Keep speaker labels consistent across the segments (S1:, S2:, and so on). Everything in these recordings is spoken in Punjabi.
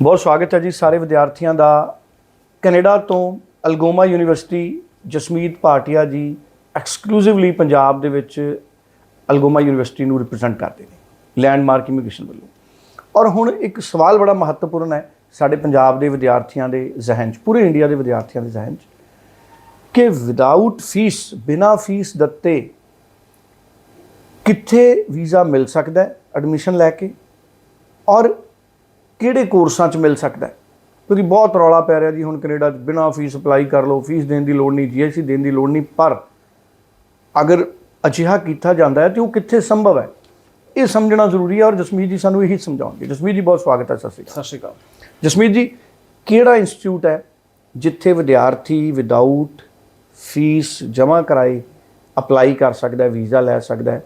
S1: ਬਹੁਤ ਸਵਾਗਤ ਹੈ ਜੀ ਸਾਰੇ ਵਿਦਿਆਰਥੀਆਂ ਦਾ। ਕੈਨੇਡਾ ਤੋਂ Algoma university Jasmeet Bhatia ji exclusively Punjab ਦੇ ਵਿੱਚ ਅਲਗੋਮਾ ਯੂਨੀਵਰਸਿਟੀ ਨੂੰ ਰਿਪਰੈਜ਼ੈਂਟ ਕਰਦੇ ਨੇ ਲੈਂਡਮਾਰਕ ਇਮੀਗ੍ਰੇਸ਼ਨ ਵੱਲੋਂ। ਔਰ ਹੁਣ ਇੱਕ ਸਵਾਲ ਬੜਾ ਮਹੱਤਵਪੂਰਨ ਹੈ ਸਾਡੇ ਪੰਜਾਬ ਦੇ ਵਿਦਿਆਰਥੀਆਂ ਦੇ ਜ਼ਿਹਨ 'ਚ, ਪੂਰੇ ਇੰਡੀਆ ਦੇ ਵਿਦਿਆਰਥੀਆਂ ਦੇ ਜ਼ਿਹਨ 'ਚ, ਕਿ ਵਿਦਆਊਟ ਫੀਸ ਬਿਨਾ ਫੀਸ ਦਿੱਤੇ ਕਿੱਥੇ ਵੀਜ਼ਾ ਮਿਲ ਸਕਦਾ ਐਡਮਿਸ਼ਨ ਲੈ ਕੇ? ਔਰ ਕਿਹੜੇ ਕੋਰਸਾਂ 'ਚ ਮਿਲ ਸਕਦਾ ਹੈ? ਕਿਉਂਕਿ ਬਹੁਤ ਰੌਲਾ ਪੈ ਰਿਹਾ ਜੀ ਹੁਣ ਕੈਨੇਡਾ 'ਚ। ਬਿਨਾਂ ਫੀਸ ਅਪਲਾਈ ਕਰ ਲਓ ਫੀਸ ਦੇਣ ਦੀ ਲੋੜ ਨਹੀਂ ਜੀਐਸਟੀ ਦੇਣ ਦੀ ਲੋੜ ਨਹੀਂ। ਪਰ ਅਗਰ ਅਜਿਹਾ ਕੀਤਾ ਜਾਂਦਾ ਹੈ ਤੇ ਉਹ ਕਿੱਥੇ ਸੰਭਵ ਹੈ? ਇਹ ਸਮਝਣਾ ਜ਼ਰੂਰੀ ਹੈ ਔਰ ਜਸਮੀਤ ਜੀ ਸਾਨੂੰ ਇਹੀ ਸਮਝਾਉਣਗੇ। ਜਸਮੀਤ ਜੀ ਬਹੁਤ ਸਵਾਗਤ ਹੈ ਸਤਿ ਸ਼੍ਰੀ ਅਕਾਲ।
S2: ਸਤਿ ਸ਼੍ਰੀ ਅਕਾਲ।
S1: ਜਸਮੀਤ ਜੀ ਕਿਹੜਾ ਇੰਸਟੀਚਿਊਟ ਹੈ ਜਿੱਥੇ ਵਿਦਿਆਰਥੀ ਵਿਦਆਊਟ ਫੀਸ ਜਮ੍ਹਾਂ ਕਰਾਏ ਅਪਲਾਈ ਕਰ ਸਕਦਾ ਹੈ ਵੀਜ਼ਾ ਲੈ ਸਕਦਾ ਹੈ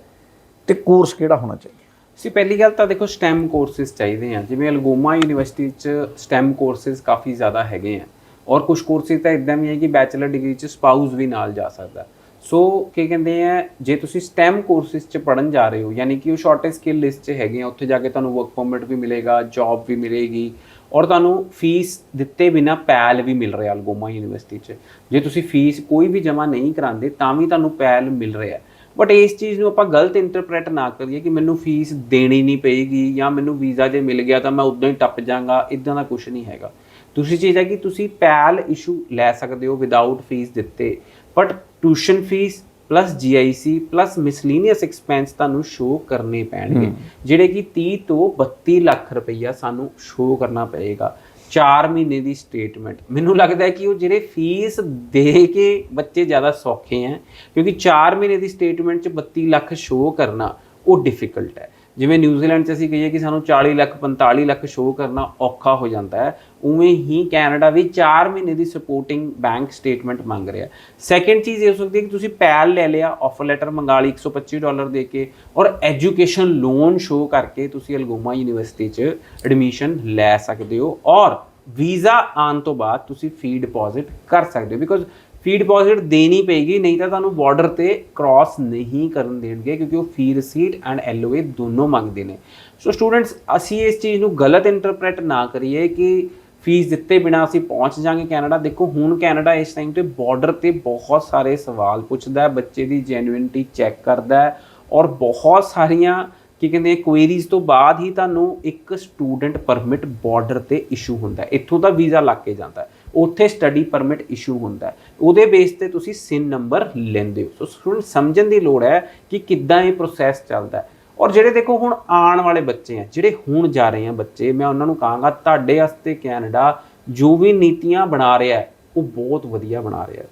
S1: ਤੇ ਕੋਰਸ ਕਿਹੜਾ ਹੋਣਾ ਚਾਹੀਦਾ?
S2: ਸੀ ਪਹਿਲੀ ਗੱਲ ਤਾਂ ਦੇਖੋ ਸਟੈਮ ਕੋਰਸਿਸ ਚਾਹੀਦੇ ਆ। ਜਿਵੇਂ ਅਲਗੋਮਾ ਯੂਨੀਵਰਸਿਟੀ ਚ ਸਟੈਮ ਕੋਰਸਿਸ ਕਾਫੀ ਜ਼ਿਆਦਾ ਹੈਗੇ ਆ। ਔਰ ਕੁਝ ਕੋਰਸਿਸ ਤਾਂ ਇਦਾਂ ਵੀ ਹੈ ਕਿ ਬੈਚਲਰ ਡਿਗਰੀ ਚ ਸਪਾਊਸ ਵੀ ਨਾਲ ਜਾ ਸਕਦਾ। ਸੋ ਕੀ ਕਹਿੰਦੇ ਆ, ਜੇ ਤੁਸੀਂ ਸਟੈਮ ਕੋਰਸਿਸ ਚ ਪੜਨ ਜਾ ਰਹੇ ਹੋ, ਯਾਨੀ ਕਿ ਉਹ ਸ਼ਾਰਟੇਜ ਸਕਿੱਲ ਲਿਸਟ ਚ ਹੈਗੇ ਆ, ਉੱਥੇ ਜਾ ਕੇ ਤੁਹਾਨੂੰ ਵਰਕ ਪਰਮਿਟ ਵੀ ਮਿਲੇਗਾ ਜੌਬ ਵੀ ਮਿਲੇਗੀ, ਔਰ ਤੁਹਾਨੂੰ ਫੀਸ ਦਿੱਤੇ ਬਿਨਾ ਪੈਲ ਵੀ ਮਿਲ ਰਿਹਾ ਅਲਗੋਮਾ ਯੂਨੀਵਰਸਿਟੀ ਚ। ਜੇ ਤੁਸੀਂ ਫੀਸ ਕੋਈ ਵੀ ਜਮ੍ਹਾਂ ਨਹੀਂ ਕਰਾਉਂਦੇ, ਤਾਂ ਵੀ ਤੁਹਾਨੂੰ ਪੈਲ ਮਿਲ ਰਿਹਾ। ਬਟ ਇਸ ਚੀਜ਼ ਨੂੰ ਆਪਾਂ ਗਲਤ ਇੰਟਰਪ੍ਰੈਟ ਨਾ ਕਰੀਏ ਕਿ ਮੈਨੂੰ ਫੀਸ ਦੇਣੀ ਨਹੀਂ ਪਏਗੀ ਜਾਂ ਮੈਨੂੰ ਵੀਜ਼ਾ ਜੇ ਮਿਲ ਗਿਆ ਤਾਂ ਮੈਂ ਉਦਾਂ ਹੀ ਟੱਪ ਜਾਵਾਂਗਾ ਇਦਾਂ ਦਾ ਕੁਝ ਨਹੀਂ ਹੈਗਾ। ਦੂਸਰੀ ਚੀਜ਼ ਹੈ ਕਿ ਤੁਸੀਂ ਪੈਲ ਇਸ਼ੂ ਲੈ ਸਕਦੇ ਹੋ ਵਿਦਆਊਟ ਫੀਸ ਦਿੱਤੇ। But tuition fee plus GIC plus miscellaneous expense ਤੁਹਾਨੂੰ ਸ਼ੋ ਕਰਨੇ ਪੈਣਗੇ। ਜਿਹੜੇ ਕਿ 30 ਤੋਂ 32 ਲੱਖ ਰੁਪਈਆ ਸਾਨੂੰ ਸ਼ੋ ਕਰਨਾ ਪਏਗਾ। 4 ਮਹੀਨੇ ਦੀ ਸਟੇਟਮੈਂਟ ਮੈਨੂੰ ਲੱਗਦਾ ਹੈ ਕਿ ਉਹ ਜਿਹੜੇ ਫੀਸ ਦੇ ਕੇ ਬੱਚੇ ਜ਼ਿਆਦਾ ਸੌਖੇ ਹੈ, ਕਿਉਂਕਿ 4 ਮਹੀਨੇ ਦੀ ਸਟੇਟਮੈਂਟ 'ਚ 32 ਲੱਖ ਸ਼ੋ ਕਰਨਾ, ਉਹ ਡਿਫਿਕਲਟ ਹੈ। ਜਿਵੇਂ ਨਿਊਜ਼ੀਲੈਂਡ 'ਚ ਅਸੀਂ ਕਹੀਏ ਕਿ ਸਾਨੂੰ 40 ਲੱਖ 45 ਲੱਖ ਸ਼ੋਅ ਕਰਨਾ ਔਖਾ ਹੋ ਜਾਂਦਾ ਹੈ, ਉਵੇਂ ਹੀ ਕੈਨੇਡਾ ਵੀ 4 ਮਹੀਨੇ ਦੀ ਸਪੋਰਟਿੰਗ ਬੈਂਕ ਸਟੇਟਮੈਂਟ ਮੰਗ ਰਿਹਾ ਸੈਕੰਡ ਚੀਜ਼ ਇਹ ਹੋ ਸਕਦੀ ਹੈ ਕਿ ਤੁਸੀਂ ਪੈਲ ਲੈ ਲਿਆ ਆਫਰ ਲੈਟਰ ਮੰਗਾ ਲਈ 125 ਡਾਲਰ ਦੇ ਕੇ ਔਰ ਐਜੂਕੇਸ਼ਨ ਲੋਨ ਸ਼ੋਅ ਕਰਕੇ ਤੁਸੀਂ ਅਲਗੋਮਾ ਯੂਨੀਵਰਸਿਟੀ 'ਚ ਐਡਮਿਸ਼ਨ ਲੈ ਸਕਦੇ ਹੋ ਔਰ ਵੀਜ਼ਾ ਆਉਣ ਤੋਂ ਬਾਅਦ ਤੁਸੀਂ ਫੀ ਡਿਪੋਜ਼ਿਟ ਕਰ ਸਕਦੇ ਹੋ। ਬਿਕੋਜ਼ ਫੀ ਡਿਪੋਜ਼ਿਟ ਦੇਣੀ ਪਏਗੀ, ਨਹੀਂ ਤਾਂ ਤੁਹਾਨੂੰ ਬਾਰਡਰ ਤੇ ਕ੍ਰਾਸ ਨਹੀਂ ਕਰਨ ਦੇਣਗੇ ਕਿਉਂਕਿ ਉਹ ਫੀ ਰਸੀਟ ਐਂਡ ਐਲਓਏ ਦੋਨੋਂ ਮੰਗਦੇ ਨੇ। ਸੋ ਸਟੂਡੈਂਟਸ ਅਸੀਂ ਇਸ ਚੀਜ਼ ਨੂੰ ਗਲਤ ਇੰਟਰਪ੍ਰੈਟ ਨਾ ਕਰੀਏ ਕਿ ਫੀਸ ਦਿੱਤੇ ਬਿਨਾ ਅਸੀਂ ਪਹੁੰਚ ਜਾਾਂਗੇ ਕੈਨੇਡਾ। ਦੇਖੋ, ਹੁਣ ਕੈਨੇਡਾ ਇਸ ਟਾਈਮ ਤੇ ਬਾਰਡਰ ਤੇ ਬਹੁਤ ਸਾਰੇ ਸਵਾਲ ਪੁੱਛਦਾ ਹੈ, ਬੱਚੇ ਦੀ ਜੈਨੂਇਨਟੀ ਚੈੱਕ ਕਰਦਾ ਹੈ ਔਰ ਬਹੁਤ ਸਾਰੀਆਂ ਕੀ ਕਹਿੰਦੇ ਕੁਐਰੀਜ਼ ਤੋਂ ਬਾਅਦ ਹੀ ਤੁਹਾਨੂੰ ਇੱਕ ਸਟੂਡੈਂਟ ਪਰਮਿਟ ਬਾਰਡਰ ਤੇ ਇਸ਼ੂ ਹੁੰਦਾ ਇੱਥੋਂ ਦਾ ਵੀਜ਼ਾ ਲੱਗ ਕੇ ਜਾਂਦਾ ਉੱਥੇ ਸਟੱਡੀ ਪਰਮਿਟ ਇਸ਼ੂ ਹੁੰਦਾ ਉਹਦੇ ਬੇਸ ਤੇ ਤੁਸੀਂ ਸਿਨ ਨੰਬਰ ਲੈਂਦੇ ਹੋ। ਸੋ ਸਟੂਡੈਂਟ ਸਮਝਣ ਦੀ ਲੋੜ ਹੈ ਕਿ ਕਿੱਦਾਂ ਇਹ ਪ੍ਰੋਸੈਸ ਚੱਲਦਾ ਹੈ। ਔਰ ਜਿਹੜੇ ਦੇਖੋ ਹੁਣ ਆਉਣ ਵਾਲੇ ਬੱਚੇ ਆ, ਜਿਹੜੇ ਹੁਣ ਜਾ ਰਹੇ ਆ ਬੱਚੇ, ਮੈਂ ਉਹਨਾਂ ਨੂੰ ਕਹਾਂਗਾ, ਤੁਹਾਡੇ ਵਾਸਤੇ ਕੈਨੇਡਾ ਜੋ ਵੀ ਨੀਤੀਆਂ ਬਣਾ ਰਿਹਾ ਉਹ ਬਹੁਤ ਵਧੀਆ ਬਣਾ ਰਿਹਾ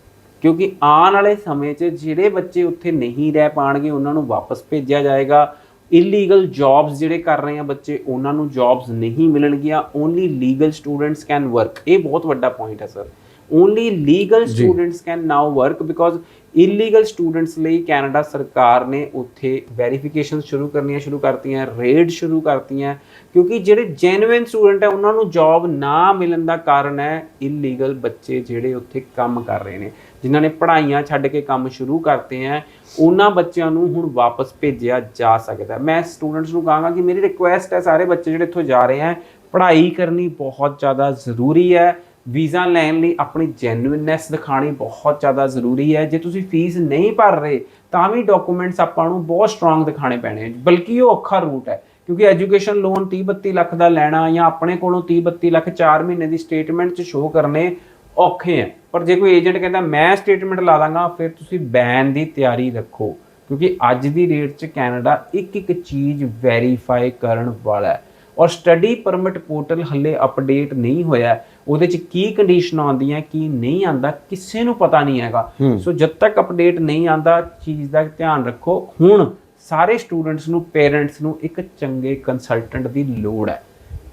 S2: ਕਿਉਂਕਿ ਆਉਣ ਵਾਲੇ ਸਮੇਂ 'ਚ ਜਿਹੜੇ ਬੱਚੇ ਉੱਥੇ ਨਹੀਂ ਰਹਿ ਪਾਣਗੇ, ਉਹਨਾਂ ਨੂੰ ਵਾਪਸ ਭੇਜਿਆ ਜਾਏਗਾ। ਇਲੀਗਲ ਜੌਬਸ ਜਿਹੜੇ ਕਰ ਰਹੇ ਆ ਬੱਚੇ ਉਹਨਾਂ ਨੂੰ ਜੌਬਸ ਨਹੀਂ ਮਿਲਣਗੀਆਂ only legal students can work ਇਹ ਬਹੁਤ ਵੱਡਾ ਪੁਆਇੰਟ ਹੈ sir only legal students can now work because illegal students ਲਈ ਕੈਨੇਡਾ ਸਰਕਾਰ ਨੇ ਉੱਥੇ ਵੈਰੀਫਿਕੇਸ਼ਨ ਸ਼ੁਰੂ ਕਰਨੀਆਂ ਸ਼ੁਰੂ ਕਰਤੀਆਂ ਰੇਡ ਸ਼ੁਰੂ ਕਰਤੀਆਂ ਕਿਉਂਕਿ ਜਿਹੜੇ ਜੈਨੂਇਨ ਸਟੂਡੈਂਟ ਹੈ ਉਹਨਾਂ ਨੂੰ ਜੌਬ ਨਾ ਮਿਲਣ ਦਾ ਕਾਰਨ ਹੈ ਇਲੀਗਲ ਬੱਚੇ ਜਿਹੜੇ ਉੱਥੇ ਕੰਮ ਕਰ ਰਹੇ ਨੇ। ਜਿਨ੍ਹਾਂ ਨੇ ਪੜ੍ਹਾਈਆਂ ਛੱਡ ਕੇ ਕੰਮ ਸ਼ੁਰੂ ਕਰਤੇ ਹੈ, ਉਹਨਾਂ ਬੱਚਿਆਂ ਨੂੰ ਹੁਣ ਵਾਪਸ ਭੇਜਿਆ ਜਾ ਸਕਦਾ ਮੈਂ ਸਟੂਡੈਂਟਸ ਨੂੰ ਕਹਾਂਗਾ ਕਿ ਮੇਰੀ ਰਿਕੁਐਸਟ ਹੈ, ਸਾਰੇ ਬੱਚੇ ਜਿਹੜੇ ਇੱਥੋਂ ਜਾ ਰਹੇ ਹੈ, ਪੜ੍ਹਾਈ ਕਰਨੀ ਬਹੁਤ ਜ਼ਿਆਦਾ ਜ਼ਰੂਰੀ ਹੈ। ਵੀਜ਼ਾ ਲੈਣ ਲਈ ਆਪਣੀ ਜੈਨੂਇਨਨੈਸ ਦਿਖਾਣੀ ਬਹੁਤ ਜ਼ਿਆਦਾ ਜ਼ਰੂਰੀ ਹੈ। ਜੇ ਤੁਸੀਂ ਫੀਸ ਨਹੀਂ ਭਰ ਰਹੇ, ਤਾਂ ਵੀ ਡਾਕੂਮੈਂਟਸ ਆਪਾਂ ਨੂੰ ਬਹੁਤ ਸਟਰੋਂਗ ਦਿਖਾਣੇ ਪੈਣੇ ਬਲਕਿ ਉਹ ਔਖਾ ਰੂਟ ਹੈ, ਕਿਉਂਕਿ ਐਜੂਕੇਸ਼ਨ ਲੋਨ 30 32 ਲੱਖ ਦਾ ਲੈਣਾ ਜਾਂ ਆਪਣੇ ਕੋਲੋਂ 30 32 ਲੱਖ 4 ਮਹੀਨੇ ਦੀ ਸਟੇਟਮੈਂਟ 'ਚ ਸ਼ੋਅ ਕਰਨੇ ਔਖੇ ਹੈ। ਪਰ ਜੇ ਕੋਈ ਏਜੰਟ ਕਹਿੰਦਾ ਮੈਂ ਸਟੇਟਮੈਂਟ ਲਾ ਦਾਂਗਾ ਫਿਰ ਤੁਸੀਂ ਬੈਨ ਦੀ ਤਿਆਰੀ ਰੱਖੋ ਕਿਉਂਕਿ ਅੱਜ ਦੀ ਰੇਟ 'ਚ ਕੈਨੇਡਾ ਇੱਕ ਇੱਕ ਚੀਜ਼ ਵੈਰੀਫਾਈ ਕਰਨ ਵਾਲਾ ਹੈ। ਔਰ ਸਟੱਡੀ ਪਰਮਿਟ ਪੋਰਟਲ ਹੱਲੇ ਅਪਡੇਟ ਨਹੀਂ ਹੋਇਆ ਉਹਦੇ 'ਚ ਕੀ ਕੰਡੀਸ਼ਨ ਆਉਂਦੀਆਂ ਕੀ ਨਹੀਂ ਆਂਦਾ ਕਿਸੇ ਨੂੰ ਪਤਾ ਨਹੀਂ ਹੈਗਾ। ਸੋ ਜਦ ਤੱਕ ਅਪਡੇਟ ਨਹੀਂ ਆਂਦਾ ਚੀਜ਼ ਦਾ ਧਿਆਨ ਰੱਖੋ। ਹੁਣ ਸਾਰੇ ਸਟੂਡੈਂਟਸ ਨੂੰ ਪੇਰੈਂਟਸ ਨੂੰ ਇੱਕ ਚੰਗੇ ਕੰਸਲਟੈਂਟ ਦੀ ਲੋੜ ਹੈ।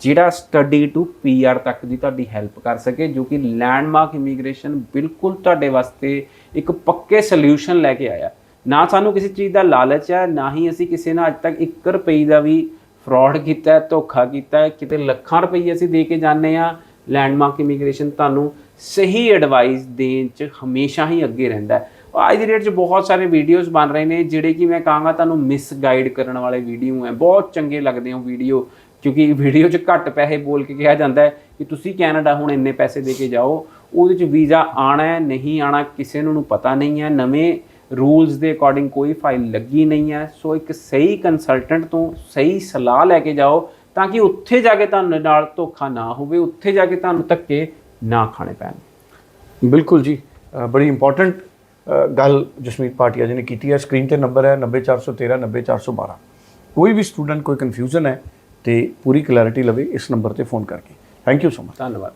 S2: ਜਿਹੜਾ ਸਟੱਡੀ ਟੂ ਪੀਆਰ ਤੱਕ ਦੀ ਤੁਹਾਡੀ ਹੈਲਪ ਕਰ ਸਕੇ, ਜੋ ਕਿ ਲੈਂਡਮਾਰਕ ਇਮੀਗ੍ਰੇਸ਼ਨ ਬਿਲਕੁਲ ਤੁਹਾਡੇ ਵਾਸਤੇ ਇੱਕ ਪੱਕੇ ਸੋਲੂਸ਼ਨ ਲੈ ਕੇ ਆਇਆ। ਨਾ ਸਾਨੂੰ ਕਿਸੇ ਚੀਜ਼ ਦਾ ਲਾਲਚ ਹੈ ਨਾ ਹੀ ਅਸੀਂ ਕਿਸੇ ਨਾਲ ਅੱਜ ਤੱਕ 1 ਰੁਪਏ ਦਾ ਵੀ ਫਰਾਡ ਕੀਤਾ ਹੈ ਧੋਖਾ ਕੀਤਾ ਹੈ ਕਿਤੇ ਲੱਖਾਂ ਰੁਪਏ ਅਸੀਂ ਦੇ ਕੇ ਜਾਂਦੇ ਆ ਲੈਂਡਮਾਰਕ ਇਮੀਗ੍ਰੇਸ਼ਨ ਤੁਹਾਨੂੰ ਸਹੀ ਐਡਵਾਈਸ ਦੇਣ ਚ ਹਮੇਸ਼ਾ ਹੀ ਅੱਗੇ ਰਹਿੰਦਾ ਹੈ। ਅੱਜ ਦੀ ਡੇਟ 'ਚ ਬਹੁਤ ਸਾਰੇ ਵੀਡੀਓਜ਼ ਬਣ ਰਹੇ ਨੇ, ਜਿਹੜੇ ਕਿ ਮੈਂ ਕਹਾਂਗਾ ਤੁਹਾਨੂੰ ਮਿਸਗਾਈਡ ਕਰਨ ਵਾਲੇ ਵੀਡੀਓ ਹੈ। ਬਹੁਤ ਚੰਗੇ ਲੱਗਦੇ ਹੋ ਵੀਡੀਓ ਕਿਉਂਕਿ ਵੀਡੀਓ 'ਚ ਘੱਟ ਪੈਸੇ ਬੋਲ ਕੇ ਕਿਹਾ ਜਾਂਦਾ ਹੈ ਕਿ ਤੁਸੀਂ ਕੈਨੇਡਾ ਹੁਣ ਇੰਨੇ ਪੈਸੇ ਦੇ ਕੇ ਜਾਓ, ਉਹਦੇ 'ਚ ਵੀਜ਼ਾ ਆਣਾ ਹੈ, ਨਹੀਂ ਆਣਾ, ਕਿਸੇ ਨੂੰ ਪਤਾ ਨਹੀਂ ਹੈ, ਨਵੇਂ ਰੂਲਸ ਦੇ ਅਕੋਰਡਿੰਗ ਕੋਈ ਫਾਈਲ ਲੱਗੀ ਨਹੀਂ ਹੈ, ਸੋ ਇੱਕ ਸਹੀ ਕੰਸਲਟੈਂਟ ਤੋਂ ਸਹੀ ਸਲਾਹ ਲੈ ਕੇ ਜਾਓ ਤਾਂ ਕਿ ਉੱਥੇ ਜਾ ਕੇ ਤੁਹਾਨੂੰ ਨਾਲ ਧੋਖਾ ਨਾ ਹੋਵੇ, ਉੱਥੇ ਜਾ ਕੇ ਤੁਹਾਨੂੰ ਧੱਕੇ ਨਾ ਖਾਣੇ ਪੈਣ।
S1: ਬਿਲਕੁਲ ਜੀ। ਬੜੀ ਇੰਪੋਰਟੈਂਟ ਗੱਲ ਜਸਮੀਤ ਪਾਟਿਆ ਜੀ ਨੇ ਕੀਤੀ ਹੈ। ਸਕਰੀਨ ਤੇ ਨੰਬਰ ਹੈ 90413 90412 ਕੋਈ ਵੀ ਸਟੂਡੈਂਟ ਕੋਈ ਕਨਫਿਊਜ਼ਨ ਹੈ ਤੇ ਪੂਰੀ ਕਲੈਰਿਟੀ ਲਵੇ ਇਸ ਨੰਬਰ ਤੇ ਫੋਨ ਕਰਕੇ। ਥੈਂਕ ਯੂ ਸੋ ਮਚ
S2: ਧੰਨਵਾਦ।